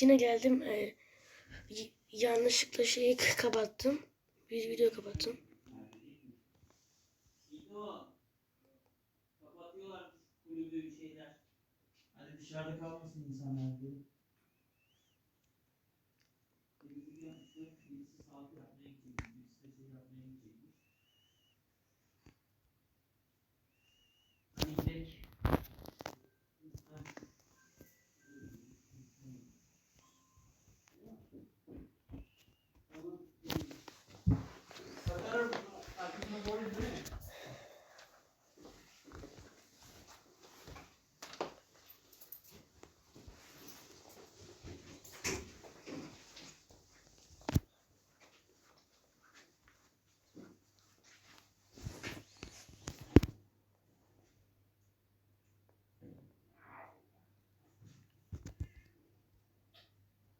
yine geldim. Ee, yanlışlıkla şeyi kapattım. Bir video kapattım. Hani dışarıda kalmasın insanlar diye.